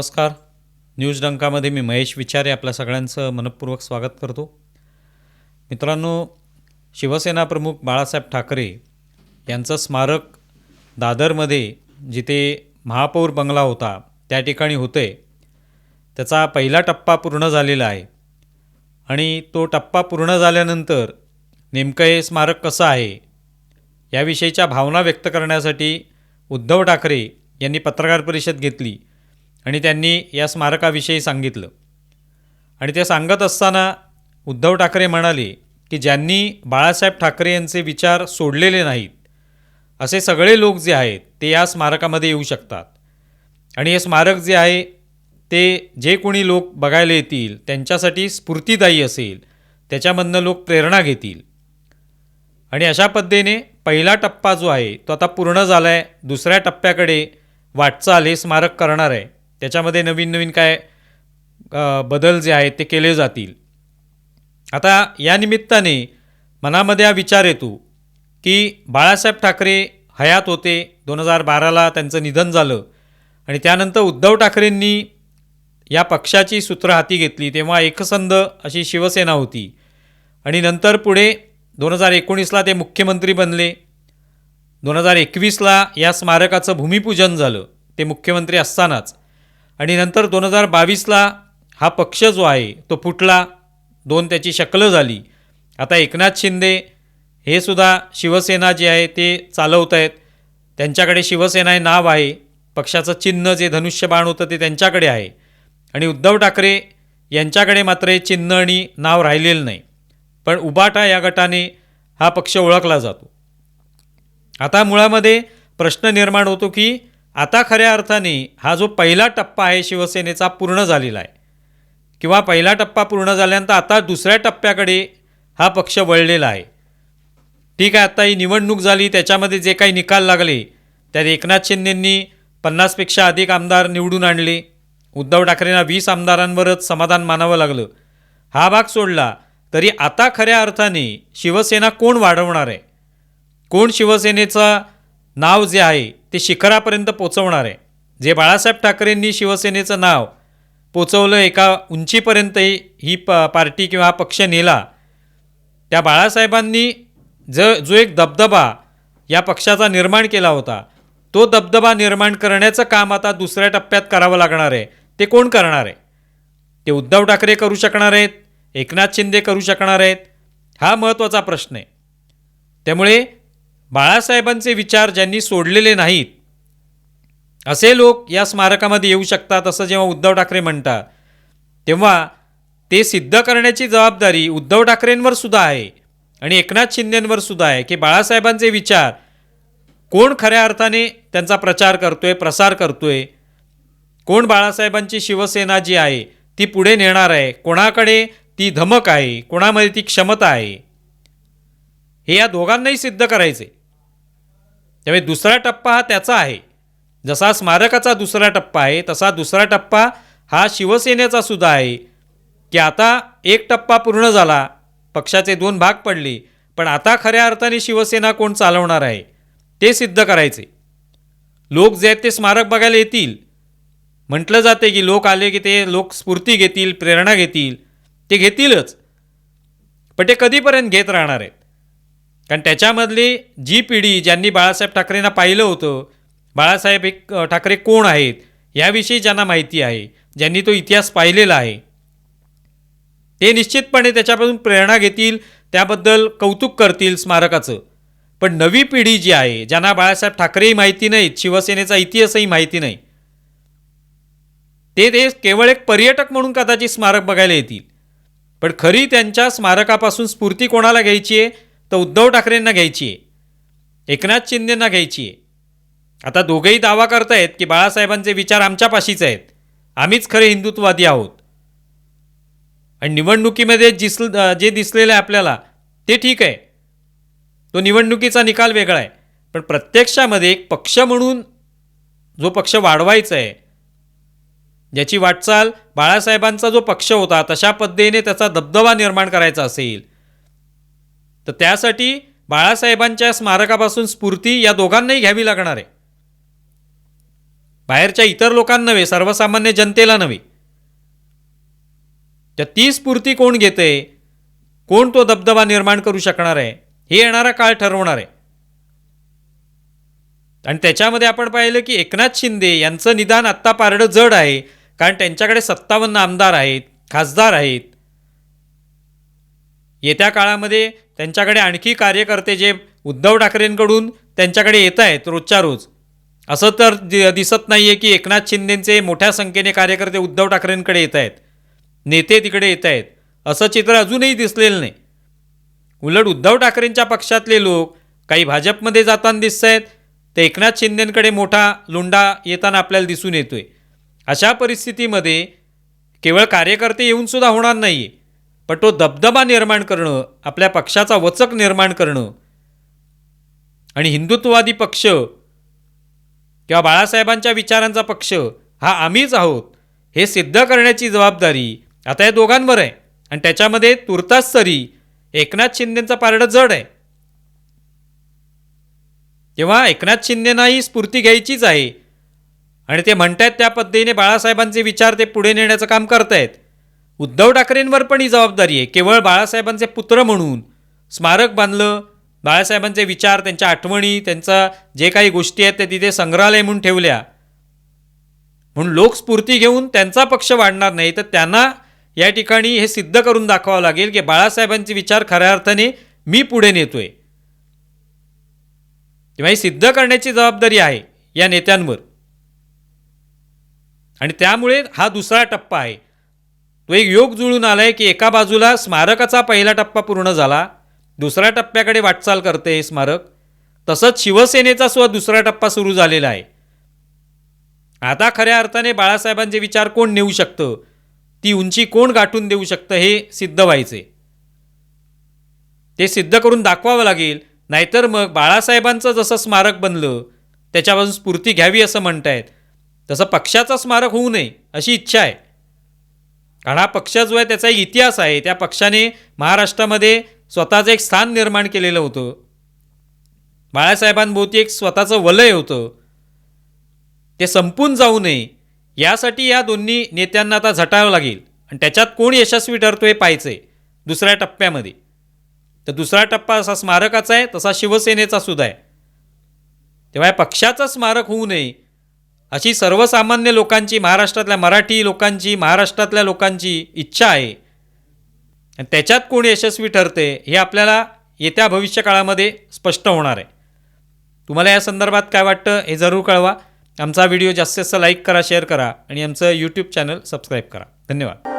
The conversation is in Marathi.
नमस्कार. न्यूज डंकामध्ये मी महेश विचारे आपल्या सगळ्यांचं मनपूर्वक स्वागत करतो. मित्रांनो शिवसेना प्रमुख बाळासाहेब ठाकरे यांचं स्मारक दादरमध्ये जिथे महापौर बंगला होता त्या ठिकाणी होते त्याचा पहिला टप्पा पूर्ण झालेला आहे. आणि तो टप्पा पूर्ण झाल्यानंतर नेमकं हे स्मारक कसं आहे याविषयीच्या भावना व्यक्त करण्यासाठी उद्धव ठाकरे यांनी पत्रकार परिषद घेतली. आणि त्यांनी या स्मारकाविषयी सांगितलं. आणि ते सांगत असताना उद्धव ठाकरे म्हणाले की ज्यांनी बाळासाहेब ठाकरे यांचे विचार सोडलेले नाहीत असे सगळे लोक जे आहेत ते या स्मारकामध्ये येऊ शकतात. आणि हे स्मारक जे आहे ते जे कोणी लोक बघायला येतील त्यांच्यासाठी स्फूर्तिदायी असेल त्याच्यामधनं लोक प्रेरणा घेतील. आणि अशा पद्धतीने पहिला टप्पा जो आहे तो आता पूर्ण झाला आहे दुसऱ्या टप्प्याकडे वाटचाल हे स्मारक करणार आहे. त्याच्यामध्ये नवीन नवीन काय बदल जे आहेत ते केले जातील. आता या निमित्ताने मनामध्ये हा विचार येतो की बाळासाहेब ठाकरे हयात होते दोन हजार बाराला त्यांचं निधन झालं आणि त्यानंतर उद्धव ठाकरेंनी या पक्षाची सूत्र हाती घेतली तेव्हा एकसंध अशी शिवसेना होती. आणि नंतर पुढे दोन हजार एकोणीसला ते मुख्यमंत्री बनले. दोन हजार एकवीसला या स्मारकाचं भूमिपूजन झालं. ते मुख्यमंत्री असतानाच. आणि नंतर दोन हजार बावीसला हा पक्ष जो आहे तो फुटला. दोन त्याची शकलं झाली. आता एकनाथ शिंदे हे सुद्धा शिवसेना जे आहे ते चालवत आहेत. त्यांच्याकडे शिवसेना हे नाव आहे. पक्षाचं चिन्ह जे धनुष्यबाण होतं ते त्यांच्याकडे आहे. आणि उद्धव ठाकरे यांच्याकडे मात्र हे चिन्ह आणि नाव राहिलेलं नाही. पण उबाटा या गटाने हा पक्ष ओळखला जातो. आता मुळामध्ये प्रश्न निर्माण होतो की आता खऱ्या अर्थाने हा जो पहिला टप्पा आहे शिवसेनेचा पूर्ण झालेला आहे. किंवा पहिला टप्पा पूर्ण झाल्यानंतर आता दुसऱ्या टप्प्याकडे हा पक्ष वळलेला आहे. ठीक आहे आता ही निवडणूक झाली त्याच्यामध्ये जे काही निकाल लागले त्यात एकनाथ शिंदेंनी पन्नासपेक्षा अधिक आमदार निवडून आणले. उद्धव ठाकरेंना वीस आमदारांवरच समाधान मानावं लागलं. हा भाग सोडला तरी आता खऱ्या अर्थाने शिवसेना कोण वाढवणार आहे? कोण शिवसेनेचा नाव जे आहे ते शिखरापर्यंत पोचवणार आहे. जे बाळासाहेब ठाकरेंनी शिवसेनेचं नाव पोचवलं एका उंचीपर्यंत ही प पार्टी किंवा हा पक्ष नेला त्या बाळासाहेबांनी ज जो एक दबदबा या पक्षाचा निर्माण केला होता तो दबदबा निर्माण करण्याचं काम आता दुसऱ्या टप्प्यात करावं लागणार आहे. ते कोण करणार आहे? ते उद्धव ठाकरे करू शकणार आहेत एकनाथ शिंदे करू शकणार आहेत हा महत्त्वाचा प्रश्न आहे. त्यामुळे बाळासाहेबांचे विचार ज्यांनी सोडलेले नाहीत असे लोक या स्मारकामध्ये येऊ शकतात असं जेव्हा उद्धव ठाकरे म्हणतात तेव्हा ते सिद्ध करण्याची जबाबदारी उद्धव ठाकरेंवर सुद्धा आहे आणि एकनाथ शिंदेंवर सुद्धा आहे की बाळासाहेबांचे विचार कोण खऱ्या अर्थाने त्यांचा प्रचार करतोय प्रसार करतोय कोण बाळासाहेबांची शिवसेना जी आहे ती पुढे नेणार आहे कोणाकडे ती धमक आहे कोणामध्ये ती क्षमता आहे हे या दोघांनाही सिद्ध करायचे त्यामुळे दुसरा टप्पा हा त्याचा आहे. जसा स्मारकाचा दुसरा टप्पा आहे तसा दुसरा टप्पा हा शिवसेनेचा सुद्धा आहे. की आता एक टप्पा पूर्ण झाला पक्षाचे दोन भाग पडले पण आता खऱ्या अर्थाने शिवसेना कोण चालवणार आहे ते सिद्ध करायचे. लोक जे आहेत ते स्मारक बघायला येतील. म्हटलं जाते की लोक आले की ते लोक स्फूर्ती घेतील प्रेरणा घेतील ते घेतीलच. पण ते कधीपर्यंत घेत राहणार आहेत कारण त्याच्यामधली जी पिढी ज्यांनी बाळासाहेब ठाकरेंना पाहिलं होतं बाळासाहेब एक ठाकरे कोण आहेत याविषयी ज्यांना माहिती आहे ज्यांनी तो इतिहास पाहिलेला आहे ते निश्चितपणे त्याच्यापासून प्रेरणा घेतील त्याबद्दल कौतुक करतील स्मारकाचं. पण नवी पिढी जी आहे ज्यांना बाळासाहेब ठाकरेही माहिती नाहीत शिवसेनेचा इतिहासही माहिती नाही ते ते केवळ एक पर्यटक म्हणून कदाचित स्मारक बघायला येतील. पण खरी त्यांच्या स्मारकापासून स्फूर्ती कोणाला घ्यायची आहे? तर उद्धव ठाकरेंना घ्यायची आहे. एकनाथ शिंदेंना घ्यायची आहे. आता दोघेही दावा करतायत की बाळासाहेबांचे विचार आमच्यापाशीच आहेत. आम्हीच खरे हिंदुत्ववादी आहोत. आणि निवडणुकीमध्ये जिस जे दिसलेलं आहे आपल्याला ते ठीक आहे. तो निवडणुकीचा निकाल वेगळा आहे. पण प्रत्यक्षामध्ये एक पक्ष म्हणून जो पक्ष वाढवायचा आहे ज्याची वाटचाल बाळासाहेबांचा जो पक्ष होता तशा पद्धतीने त्याचा दबदबा निर्माण करायचा असेल तर त्यासाठी बाळासाहेबांच्या स्मारकापासून स्फूर्ती या दोघांनाही घ्यावी लागणार आहे. बाहेरच्या इतर लोकांना नव्हे सर्वसामान्य जनतेला नव्हे. तर ती स्फूर्ती कोण घेते? कोण तो दबदबा निर्माण करू शकणार आहे? हे येणारा काळ ठरवणार आहे. आणि त्याच्यामध्ये आपण पाहिलं की एकनाथ शिंदे यांचं निदान आत्ता पारडं जड आहे कारण त्यांच्याकडे सत्तावन्न आमदार आहेत खासदार आहेत येत्या काळामध्ये त्यांच्याकडे आणखी कार्यकर्ते जे उद्धव ठाकरेंकडून त्यांच्याकडे येत आहेत रोजच्या रोज असं तर दि- दिसत नाही आहे की एकनाथ शिंदेचे मोठ्या संख्येने कार्यकर्ते उद्धव ठाकरेंकडे येत आहेत नेते तिकडे येत आहेत असं चित्र अजूनही दिसलेलं नाही. उलट उद्धव ठाकरेंच्या पक्षातले लोक काही भाजपमध्ये जाताना दिसत आहेत ते एकनाथ शिंदेंकडे मोठा लुंडा येताना आपल्याला दिसून येतोय. अशा परिस्थितीमध्ये केवळ कार्यकर्ते येऊनसुद्धा होणार नाही आहे पण तो दबदबा निर्माण करणं आपल्या पक्षाचा वचक निर्माण करणं आणि हिंदुत्ववादी पक्ष किंवा बाळासाहेबांच्या विचारांचा पक्ष हा आम्हीच आहोत हे सिद्ध करण्याची जबाबदारी आता या दोघांवर आहे. आणि त्याच्यामध्ये तुर्तास तरी एकनाथ शिंदेंचा पारडं जड आहे. तेव्हा एकनाथ शिंदेनाही स्फूर्ती घ्यायचीच आहे. आणि ते म्हणतायत त्या पद्धतीने बाळासाहेबांचे विचार ते पुढे नेण्याचं काम करतायत. उद्धव ठाकरेंवर पण ही जबाबदारी आहे. केवळ बाळासाहेबांचे पुत्र म्हणून स्मारक बांधलं बाळासाहेबांचे विचार त्यांच्या आठवणी त्यांचा जे काही गोष्टी आहेत ते तिथे संग्रहालय म्हणून ठेवल्या. म्हणून लोकस्फूर्ती घेऊन त्यांचा पक्ष वाढणार नाही तर त्यांना या ठिकाणी हे सिद्ध करून दाखवावं लागेल की बाळासाहेबांचे विचार खऱ्या अर्थाने मी पुढे नेतोय. तेव्हा ही सिद्ध करण्याची जबाबदारी आहे या नेत्यांवर. आणि त्यामुळे हा दुसरा टप्पा आहे. तो एक योग जुळून आलाय की एका बाजूला स्मारकाचा पहिला टप्पा पूर्ण झाला दुसऱ्या टप्प्याकडे वाटचाल करते हे स्मारक. तसंच शिवसेनेचा सुद्धा दुसरा टप्पा सुरू झालेला आहे. आता खऱ्या अर्थाने बाळासाहेबांचे विचार कोण नेऊ शकतं? ती उंची कोण गाठून देऊ शकतं हे सिद्ध व्हायचे. ते सिद्ध करून दाखवावं लागेल नाहीतर मग बाळासाहेबांचं जसं स्मारक बनलं त्याच्यापासून स्फूर्ती घ्यावी असं म्हणतायत. तसं पक्षाचं स्मारक होऊ नये अशी इच्छा आहे. कारण हा पक्ष जो आहे त्याचा एक इतिहास आहे. त्या पक्षाने महाराष्ट्रामध्ये स्वतःचं एक स्थान निर्माण केलेलं होतं. बाळासाहेबांभोवती एक स्वतःचं वलय होतं. ते संपून जाऊ नये. यासाठी या दोन्ही नेत्यांना आता झटावं लागेल. आणि त्याच्यात कोण यशस्वी ठरतो हे पाहायचं आहे दुसऱ्या टप्प्यामध्ये. तर दुसरा टप्पा असा स्मारकाचा आहे तसा शिवसेनेचा सुद्धा आहे. तेव्हा या पक्षाचं स्मारक होऊ नये. अशी सर्वसामान्य लोकांची महाराष्ट्रातल्या मराठी लोकांची महाराष्ट्रातल्या लोकांची इच्छा आहे. आणि त्याच्यात कोण यशस्वी ठरते हे आपल्याला येत्या भविष्यकाळामध्ये स्पष्ट होणार आहे. तुम्हाला या संदर्भात काय वाटतं हे जरूर कळवा. आमचा व्हिडिओ जास्तीत जास्त लाईक करा शेअर करा आणि आमचं यूट्यूब चॅनल सबस्क्राईब करा. धन्यवाद.